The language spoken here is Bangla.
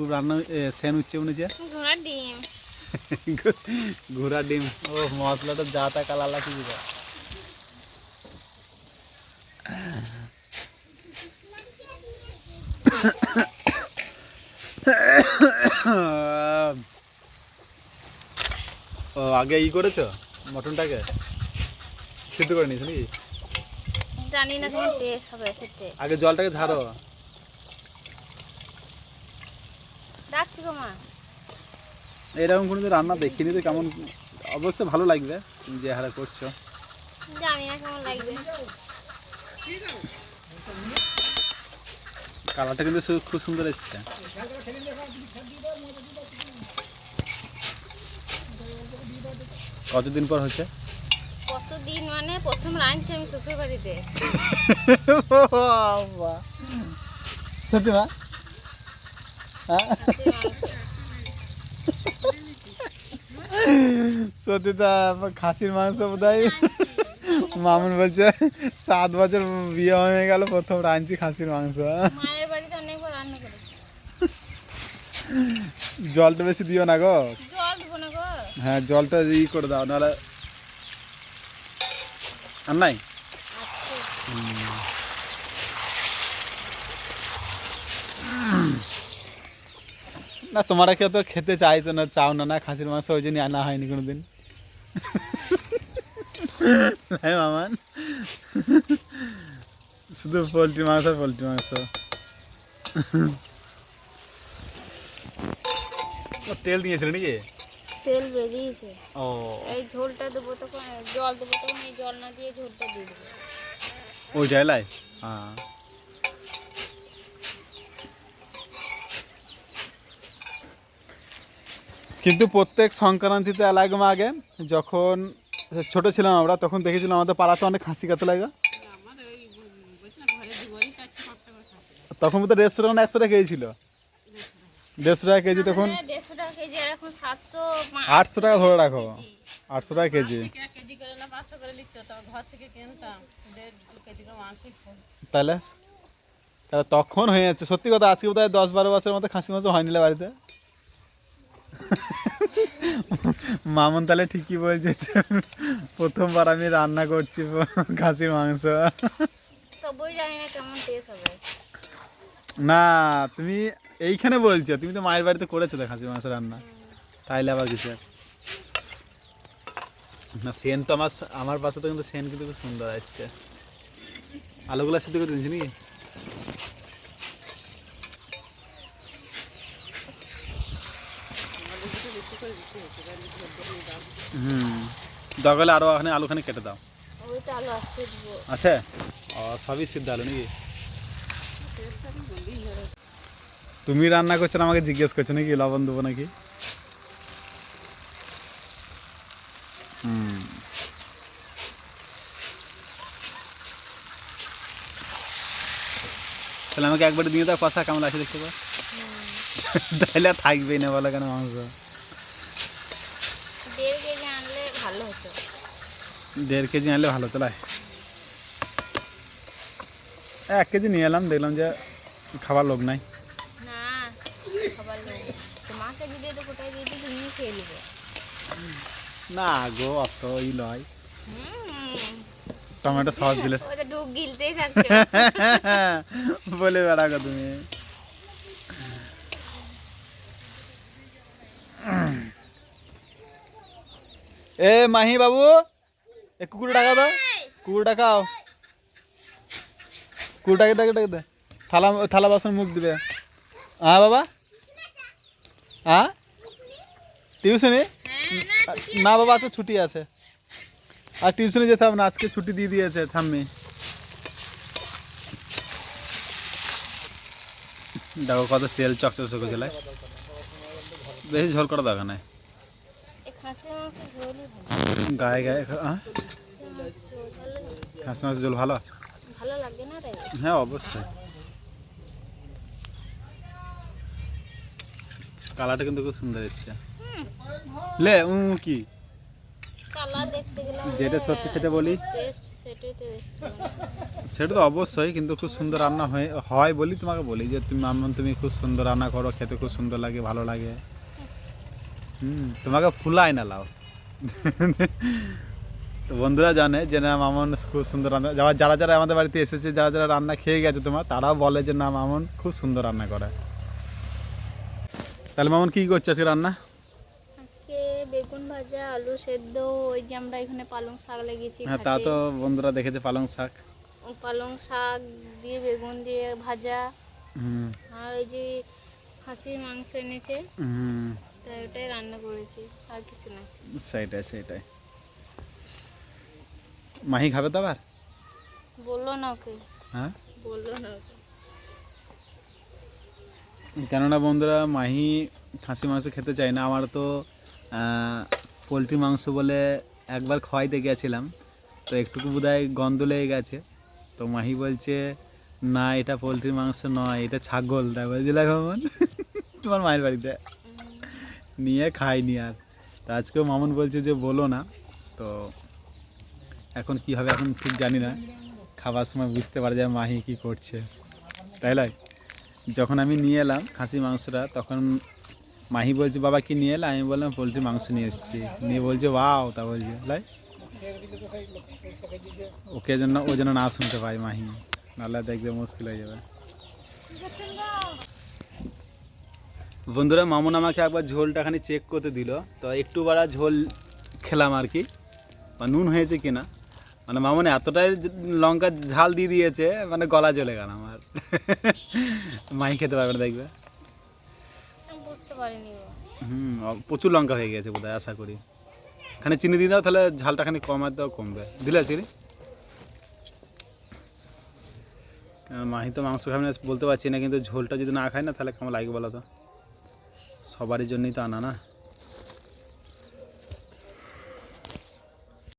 খুব রান্না সেন উঠছে মনে হচ্ছে ঘোড়ার ডিম। ঘোড়া ডিম। ও মশলাটা যা তা কালার লাগছে ও আগে ই করেছ মটনটাকে? সিদ্ধ করে নিয়েছো নাকি? জানি না কেমন টেস্ট হবে খেতে। আগে জলটাকে ঝাড়ো। ডাকছি গো মা। এরকম কোনো রান্না দেখিনি তো কেমন অবশ্যই ভালো লাগবে তুমি যে হারে করছ। জানি না কেমন লাগবে। কালারটা কিন্তু খুব সুন্দর এসেছে। কতদিন পর হচ্ছে কতদিন মানে প্রথম রাঁধছি আমি শ্বশুর বাড়িতে সত্যি মা সত্যি তা খাসির মাংস বোধ মামুন বলছে সাত বছর বিয়ে হয়ে গেল প্রথম রাঁধছি খাসির মাংস। মায়ের বাড়িতে অনেকবার রান্না করেছি। জলটা বেশি দিও না গো। জল দেবো না গো। হ্যাঁ জলটা ই করে দাও নাহলে আর নাই? আচ্ছা। না তোমরা কেউ তো খেতে চাইতো না চাও না না খাসির মাংস ওই জন্য আনা হয়নি কোনোদিন। তাই মামান। শুধু পোলট্রি মাংস আর পোলট্রি মাংস। তেল দিয়েছিল নাকি? তেল বেরিয়েছে। ও। এই ঝোলটা দেবো তখন জল দেবো তখন এই জল না দিয়ে ঝোলটা দিয়ে দেবো। ওই ডাইলাই হ্যাঁ। কিন্তু প্রত্যেক সংক্রান্তিতে লাগে আগে যখন ছোট ছিলাম আমরা তখন দেখেছিলাম আমাদের পাড়াতে অনেক খাসি কাতে লাগে। তখন তো দেড়শো টাকা না একশো টাকা কেজি ছিল। দেড়শো টাকা কেজি তখন হ্যাঁ, আটশো টাকা ধরে রাখো। আটশো টাকা কেজি। তাহলে? তাহলে তখন হয়ে যাচ্ছে। সত্যি কথা আজকে বোধ হয় দশ বারো বছর মতো খাসি মাংস হয়নি বাড়িতে। মামন তাহলে ঠিকই বলছে প্রথমবার আমি রান্না করছি খাসির মাংস। না তুমি এইখানে বলছো তুমি তো মায়ের বাড়িতে করেছ তো খাসির মাংস রান্না। তাইলে আবার কিছু না সেন তো আমার আমার পাশে তো কিন্তু সেন কিন্তু খুব সুন্দর আসছে। আলুগুলো সিদ্ধ করে দিয়েছি নাকি? হুম। দরকার আরও ওখানে আলুখানে কেটে দাও। আছে ও সবই সিদ্ধ আলু নাকি? তুমি রান্না করছ আমাকে জিজ্ঞেস করছ নাকি? লবণ দেবো নাকি? হুম। তাহলে আমাকে একবার দিয়ে দাও কষা কেমন আছে দেখতে পাও? তাহলে থাকবেই না বলো কেন মাংস। ভালো হতো। দেড় কেজি আনলে ভালো তো লাই এক কেজি নিয়ে এলাম দেখলাম যে খাবার লোক নাই। না খাবার নেই। তোমাকে যদি একটু কোটায় দিয়ে দিই তুমি খেয়ে নেবে। না গো অত ই লয়। টমেটো সস দিলে। ওটা ডুব গিলতেই থাকছে। বলে বেড়াগো তুমি। এ, মাহি বাবু, এ কুকুর টাকা দাও। কুকুর টাকাও কুকুর টাকা টাকা টাকা দে থালা থালা বাসন মুখ দিবে। হ্যাঁ বাবা। হ্যাঁ টিউশনি? না, বাবা, আজকে ছুটি আছে। আর টিউশনে যেতে হবে না, আজকে ছুটি দিয়ে দিয়েছে, ঠাম্মি। দেখো কত তেল চকচক করছে বেশি ঝোল করা দরকার নাই এই খাসির মাংস ঝোলই ভালো গায়ে গায়ে হ্যাঁ? খাসি মাছ ঝোল ভালো? ভালো লাগে না তাই হ্যাঁ অবশ্যই। কালারটা কিন্তু খুব সুন্দর এসছে। লে উ কি? যেটা সত্যি সেটা বলি। সেটা তো অবশ্যই, কিন্তু খুব সুন্দর রান্না হয় হয় বলি তোমাকে বলি যে, তুমি মামন তুমি খুব সুন্দর রান্না করো, খেতে খুব সুন্দর লাগে, ভালো লাগে। হুম তোমাকে ফুলাই না লাও তো বন্ধুরা জানে যে না মামন খুব সুন্দর রান্না যারা যারা যারা আমাদের বাড়িতে এসেছে যারা যারা রান্না খেয়ে গেছে তোমার তারাও বলে যে না মামন খুব সুন্দর রান্না করে। তাহলে মামন কি করছে আজকে রান্না? আজকে বেগুন ভাজা আলু সেদ্ধ ওই যে আমরা এখানে পালং শাক লাগিয়েছি হ্যাঁ তা তো বন্ধুরা দেখেছে পালং শাক। পালং শাক দিয়ে বেগুন দিয়ে ভাজা। আর ওই যে খাসির মাংস এনেছে। হুম। তাই ওটাই রান্না করেছি আর কিছু না। সেইটাই সেইটাই। মাহি খাবে তো আবার? বলল না ওকে। হ্যাঁ? বলল না ওকে। কেননা বন্ধুরা মাহি খাসি মাংস খেতে চায় না। আমার তো পোলট্রি মাংস বলে একবার খাওয়াইতে গেছিলাম তো একটুকু বোধহয় গন্ধ লেগে গেছে। তো মাহি বলছে না এটা পোলট্রি মাংস নয় এটা ছাগল। তাই বলছিল কেমন তোমার মায়ের বাড়িতে। নিয়ে খাইনি আর। তো আজকেও মামুন বলছে যে বলো না। তো এখন কি হবে এখন ঠিক জানি না। খাবার সময় বুঝতে পারা যায় মাহি কি করছে। তাই নয় যখন আমি নিয়ে এলাম খাসি মাংসটা, তখন মাহি বলছে, বাবা, কি নিয়ে এলাম আমি বললাম, পোলট্রি মাংস নিয়ে এসেছি। নিয়ে বলছে, ওয়াও, তা বলছে লাই ওকে জন্য ও যেন না শুনতে পাই মাহি। নাহলে দেখবে মুশকিল হয়ে যাবে। বন্ধুরা মামুন আমাকে একবার ঝোলটা খানি চেক করতে দিল। তো একটু বাড়া ঝোল খেলাম আর কি। বা নুন হয়েছে কিনা। মানে মামুন এতটাই লঙ্কা ঝাল দিয়ে দিয়েছে মানে গলা জ্বলে গেল আমার। মাই খেতে পারবে না দেখবে। হুম প্রচুর লঙ্কা হয়ে গেছে বোধহয় আশা করি। খানি চিনি দিয়ে দাও তাহলে ঝালটা খানি কমাতে দাও কমবে। দিলে চিনি? মাহি তো মাংস খাবে না বলতে পারছি না কিন্তু ঝোলটা যদি না খায় না তাহলে কেমন লাগবে বলো তো? সবারই জন্যই তো আনা না।